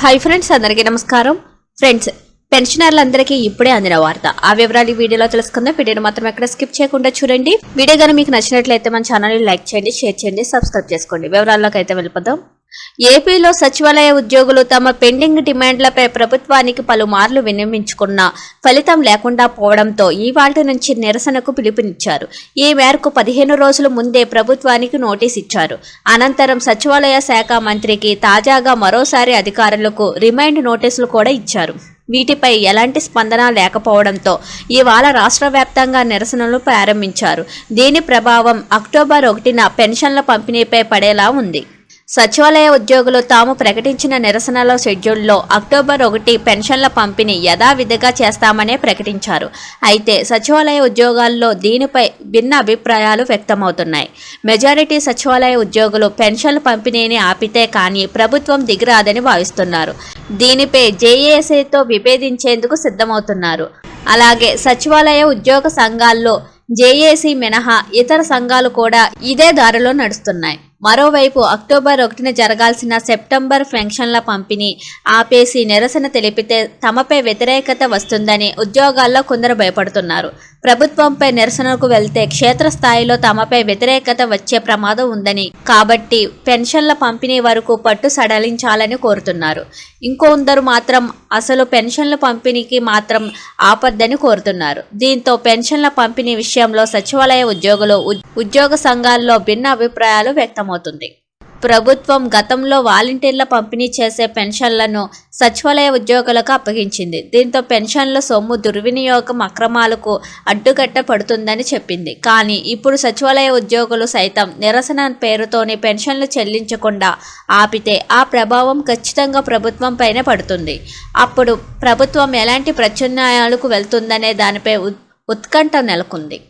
Hi friends అందరికీ నమస్కారం. Friends పెన్షనర్లందరికీ ఇప్పుడే అందిన వార్త. ఆ వివరాలు వీడియోలో తెలుసుకుందాం. వీడియోని మాత్రం ఎక్కడ స్కిప్ చేయకుండా చూడండి. వీడియో కానీ మీకు నచ్చినట్లయితే మన ఛానల్ని లైక్ చేయండి షేర్ చేయండి సబ్స్క్రైబ్ చేసుకోండి. వివరాల్లోకి అయితే వెళ్ళిపోదాం. ఏపీలో సచివాలయ ఉద్యోగులు తమ పెండింగ్ డిమాండ్లపై ప్రభుత్వానికి పలుమార్లు విన్నవించుకున్న ఫలితం లేకుండా పోవడంతో ఇవాళ నుంచి నిరసనకు పిలుపునిచ్చారు. ఈ మేరకు పదిహేను రోజుల ముందే ప్రభుత్వానికి నోటీస్ ఇచ్చారు. అనంతరం సచివాలయ శాఖ మంత్రికి తాజాగా మరోసారి అధికారులకు రిమైండ్ నోటీసులు కూడా ఇచ్చారు. వీటిపై ఎలాంటి స్పందన లేకపోవడంతో ఇవాళ రాష్ట్ర వ్యాప్తంగా నిరసనలు ప్రారంభించారు. దీని ప్రభావం అక్టోబర్ ఒకటిన పెన్షన్ల పంపిణీపై పడేలా ఉంది. సచివాలయ ఉద్యోగులు తాము ప్రకటించిన నిరసనల షెడ్యూల్లో అక్టోబర్ ఒకటి పెన్షన్ల పంపిణీ యథావిధిగా చేస్తామనే ప్రకటించారు. అయితే సచివాలయ ఉద్యోగాల్లో దీనిపై భిన్న అభిప్రాయాలు వ్యక్తమవుతున్నాయి. మెజారిటీ సచివాలయ ఉద్యోగులు పెన్షన్ల పంపిణీని ఆపితే కానీ ప్రభుత్వం దిగిరాదని భావిస్తున్నారు. దీనిపై జేఏసీతో విభేదించేందుకు సిద్ధమవుతున్నారు. అలాగే సచివాలయ ఉద్యోగ సంఘాల్లో జేఏసీ మినహా ఇతర సంఘాలు కూడా ఇదే దారిలో నడుస్తున్నాయి. మరోవైపు అక్టోబర్ ఒకటిన జరగాల్సిన సెప్టెంబర్ పెన్షన్ల పంపిణీ ఆపేసి నిరసన తెలిపితే తమపై వ్యతిరేకత వస్తుందని ఉద్యోగాల్లో కొందరు భయపడుతున్నారు. ప్రభుత్వంపై నిరసనకు వెళ్తే క్షేత్రస్థాయిలో తమపై వ్యతిరేకత వచ్చే ప్రమాదం ఉందని కాబట్టి పెన్షన్ల పంపిణీ వరకు పట్టు సడలించాలని కోరుతున్నారు. ఇంకొందరు మాత్రం అసలు పెన్షన్ల పంపిణీకి మాత్రం ఆపద్దని కోరుతున్నారు. దీంతో పెన్షన్ల పంపిణీ విషయంలో సచివాలయ ఉద్యోగులు ఉద్యోగ సంఘాల్లో భిన్న అభిప్రాయాలు వ్యక్తం వ్యక్తమవుతుంది ప్రభుత్వం గతంలో వాలంటీర్ల పంపిణీ చేసే పెన్షన్లను సచివాలయ ఉద్యోగులకు అప్పగించింది. దీంతో పెన్షన్ల సొమ్ము దుర్వినియోగం అక్రమాలకు అడ్డుకట్ట పడుతుందని చెప్పింది. కానీ ఇప్పుడు సచివాలయ ఉద్యోగులు సైతం నిరసన పేరుతోనే పెన్షన్లు చెల్లించకుండా ఆపితే ఆ ప్రభావం ఖచ్చితంగా ప్రభుత్వం పైన పడుతుంది. అప్పుడు ప్రభుత్వం ఎలాంటి ప్రత్యామ్నాయాలకు వెళ్తుందనే దానిపై ఉత్కంఠ నెలకొంది.